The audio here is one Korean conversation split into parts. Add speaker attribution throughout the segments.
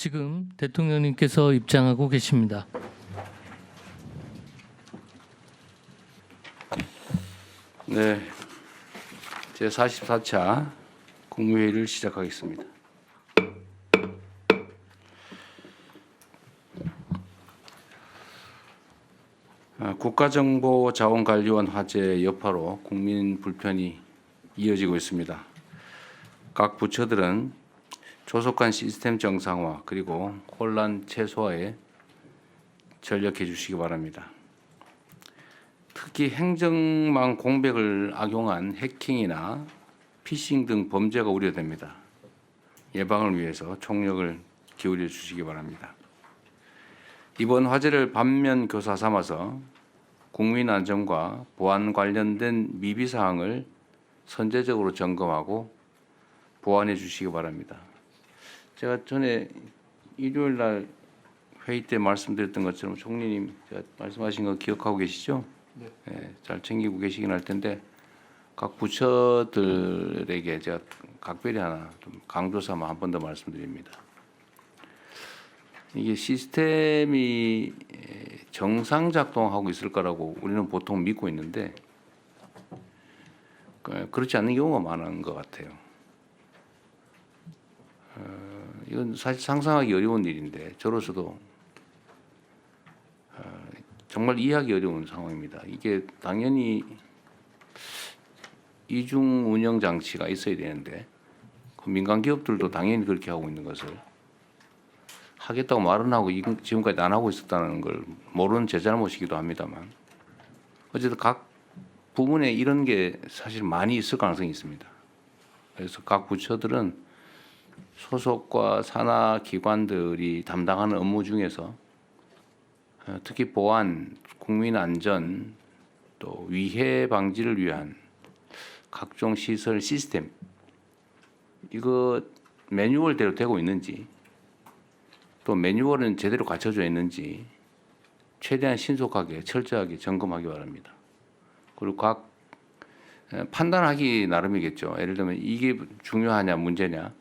Speaker 1: 지금 대통령님께서 입장하고 계십니다.
Speaker 2: 네, 제 44차 국무회의를 시작하겠습니다. 아, 국가정보자원관리원 화재 여파로 국민 불편이 이어지고 있습니다. 각 부처들은 조속한 시스템 정상화 그리고 혼란 최소화에 전력해 주시기 바랍니다. 특히 행정망 공백을 악용한 해킹이나 피싱 등 범죄가 우려됩니다. 예방을 위해서 총력을 기울여 주시기 바랍니다. 이번 화재를 반면 교사 삼아서 국민 안전과 보안 관련된 미비 사항을 선제적으로 점검하고 보완해 주시기 바랍니다. 제가 전에 일요일 날 회의 때 말씀드렸던 것처럼 총리님 제가 말씀하신 거 기억하고 계시죠? 네, 잘 챙기고 계시긴 할 텐데 각 부처들에게 제가 각별히 하나 좀 강조 삼아 한 번 더 말씀드립니다. 이게 시스템이 정상 작동하고 있을 거라고 우리는 보통 믿고 있는데 그- 그렇지 않는 경우가 많은 것 같아요. 어, 이건 사실 상상하기 어려운 일인데 저로서도 어, 정말 이해하기 어려운 상황입니다. 이게 당연히 이중 운영 장치가 있어야 되는데 그 민간 기업들도 당연히 그렇게 하고 있는 것을 하겠다고 말은 하고 이- 지금까지 안 하고 있었다는 걸 모르는 제 잘못이기도 합니다만 어쨌든 각 부문에 이런 게 사실 많이 있을 가능성이 있습니다. 그래서 각 부처들은 소속과 산하 기관들이 담당하는 업무 중에서 어, 특히 보안, 국민 안전, 또 위해 방지를 위한 각종 시설 시스템 이거 매뉴얼대로 되고 있는지 또 매뉴얼은 제대로 갖춰져 있는지 최대한 신속하게 철저하게 점검하기 바랍니다. 그리고 각 에, 판단하기 나름이겠죠. 예를 들면 이게 중요하냐 문제냐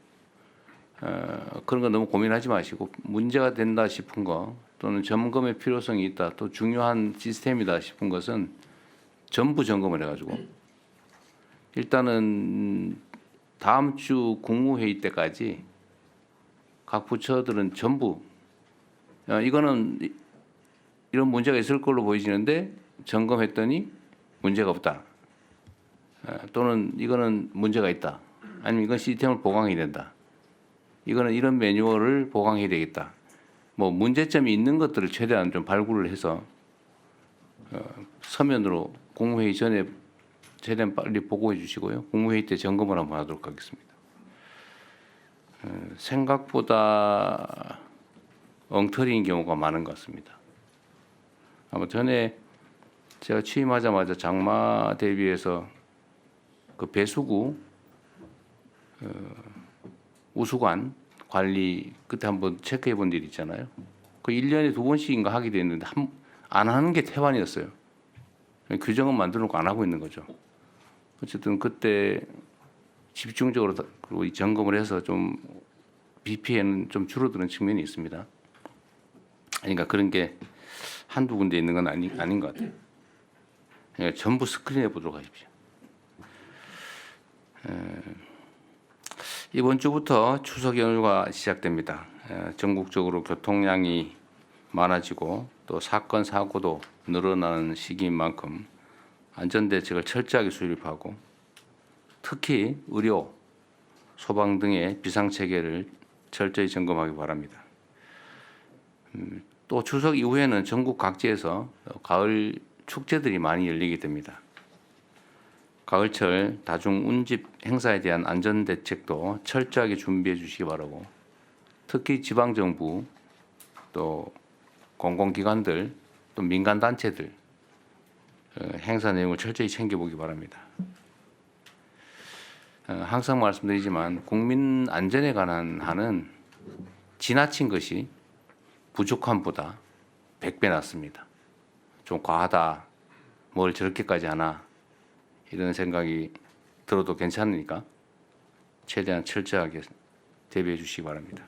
Speaker 2: 어, 그런 거 너무 고민하지 마시고 문제가 된다 싶은 거 또는 점검의 필요성이 있다 또 중요한 시스템이다 싶은 것은 전부 점검을 해가지고 일단은 다음 주 국무회의 때까지 각 부처들은 전부 어, 이거는 이- 이런 문제가 있을 걸로 보이시는데 점검했더니 문제가 없다. 어, 또는 이거는 문제가 있다. 아니면 이건 시스템을 보강해야 된다. 이거는 이런 매뉴얼을 보강해야 되겠다. 뭐 문제점이 있는 것들을 최대한 좀 발굴을 해서 어, 서면으로 국무회의 전에 최대한 빨리 보고해 주시고요. 국무회의 때 점검을 한번 하도록 하겠습니다. 어, 생각보다 엉터리인 경우가 많은 것 같습니다. 아마 전에 제가 취임하자마자 장마 대비해서 그 배수구 어, 우수관 관리 그때 한번 체크해 본 일 있잖아요. 그 1년에 두 번씩인가 하게 됐는데 한, 안 하는 게 태반이었어요. 규정은 만들어 놓고 안 하고 있는 거죠. 어쨌든 그때 집중적으로 다- 그리고 이 점검을 해서 좀 BP에는 좀 줄어드는 측면이 있습니다. 그러니까 그런 게 한두 군데 있는 건 아니, 아닌 것 같아요. 그러니까 전부 스크린해 보도록 하십시오. 이번 주부터 추석 연휴가 시작됩니다. 에, 전국적으로 교통량이 많아지고 또 사건 사고도 늘어나는 시기인 만큼 안전 대책을 철저하게 수립하고 특히 의료, 소방 등의 비상 체계를 철저히 점검하기 바랍니다. 음, 또 추석 이후에는 전국 각지에서 가을 축제들이 많이 열리게 됩니다. 가을철 다중 운집 행사에 대한 안전 대책도 철저하게 준비해 주시기 바라고 특히 지방 정부 또 공공기관들 또 민간 단체들 어, 행사 내용을 철저히 챙겨보기 바랍니다. 어, 항상 말씀드리지만 국민 안전에 관한 한은 지나친 것이 부족함보다 100배 낫습니다. 좀 과하다. 뭘 저렇게까지 하나 이런 생각이 들어도 괜찮으니까 최대한 철저하게 대비해 주시기 바랍니다.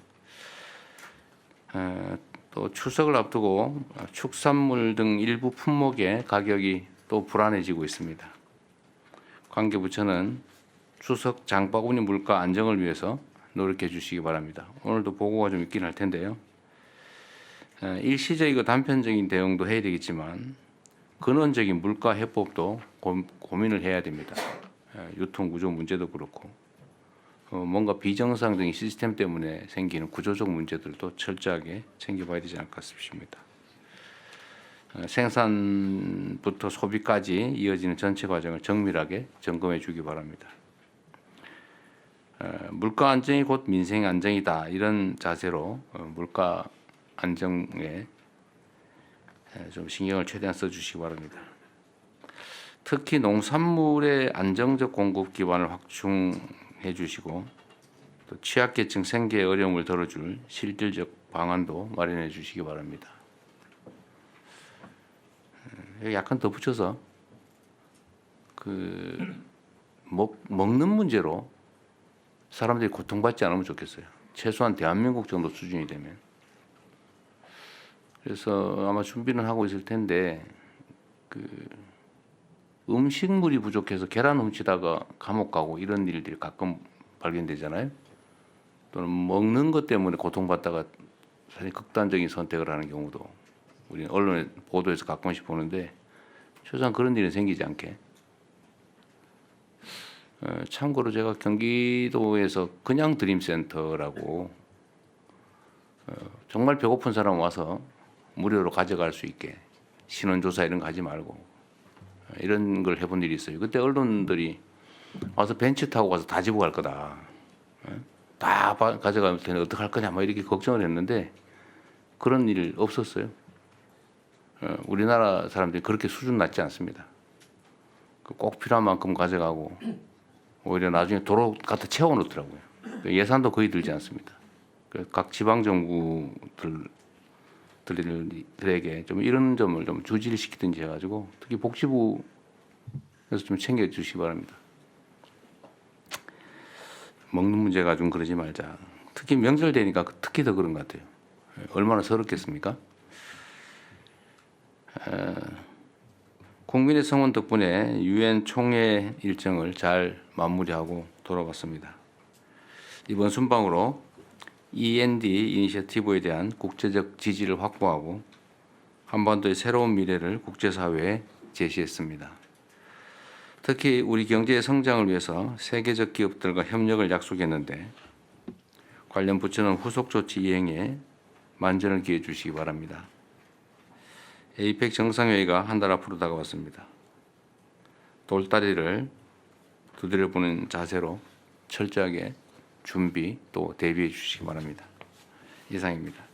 Speaker 2: 에, 또 추석을 앞두고 축산물 등 일부 품목의 가격이 또 불안해지고 있습니다. 관계부처는 추석 장바구니 물가 안정을 위해서 노력해 주시기 바랍니다. 오늘도 보고가 좀 있긴 할 텐데요. 에, 일시적이고 단편적인 대응도 해야 되겠지만 근원적인 물가 해법도 고, 고민을 해야 됩니다. 에, 유통 구조 문제도 그렇고 어, 뭔가 비정상적인 시스템 때문에 생기는 구조적 문제들도 철저하게 챙겨봐야 되지 않을까 싶습니다. 어, 생산부터 소비까지 이어지는 전체 과정을 정밀하게 점검해 주기 바랍니다. 어, 물가 안정이 곧 민생 안정이다 이런 자세로 어, 물가 안정에 에, 좀 신경을 최대한 써주시기 바랍니다. 특히 농산물의 안정적 공급 기반을 확충해 주시고 또 취약계층 생계에 어려움을 덜어줄 실질적 방안도 마련해 주시기 바랍니다. 에, 여기 약간 덧붙여서 그 먹, 먹는 문제로 사람들이 고통받지 않으면 좋겠어요. 최소한 대한민국 정도 수준이 되면. 그래서 아마 준비는 하고 있을 텐데 그 음식물이 부족해서 계란 훔치다가 감옥 가고 이런 일들이 가끔 발견되잖아요. 또는 먹는 것 때문에 고통받다가 사실 극단적인 선택을 하는 경우도 우리 언론에 보도에서 가끔씩 보는데 최소한 그런 일이 생기지 않게 어, 참고로 제가 경기도에서 그냥 드림센터라고 어, 정말 배고픈 사람 와서 무료로 가져갈 수 있게 신원조사 이런 거 하지 말고 어, 이런 걸 해본 일이 있어요. 그때 언론들이 와서 벤치 타고 가서 다 집어 갈 거다. 어? 다 바- 가져가면 되는 어떻게 할 거냐 뭐 이렇게 걱정을 했는데 그런 일 없었어요. 어, 우리나라 사람들이 그렇게 수준 낮지 않습니다. 그꼭 필요한 만큼 가져가고 오히려 나중에 도로 갖다 채워 놓더라고요. 그 예산도 거의 들지 않습니다. 그각 지방 정부들 들에게 좀 이런 점을 좀 주지를 시키든지 해가지고 특히 복지부에서 좀 챙겨 주시기 바랍니다. 먹는 문제가 좀 그러지 말자. 특히 명절 되니까 특히 더 그런 것 같아요. 얼마나 서럽겠습니까? 에, 국민의 성원 덕분에 유엔 총회 일정을 잘 마무리하고 돌아갔습니다. 이번 순방으로 END 이니셔티브에 대한 국제적 지지를 확보하고 한반도의 새로운 미래를 국제사회에 제시했습니다. 특히 우리 경제의 성장을 위해서 세계적 기업들과 협력을 약속했는데 관련 부처는 후속 조치 이행에 만전을 기해 주시기 바랍니다. 에이펙 정상회의가 한 달 앞으로 다가왔습니다. 돌다리를 두드려보는 자세로 철저하게 준비 또 대비해 주시기 바랍니다. 이상입니다.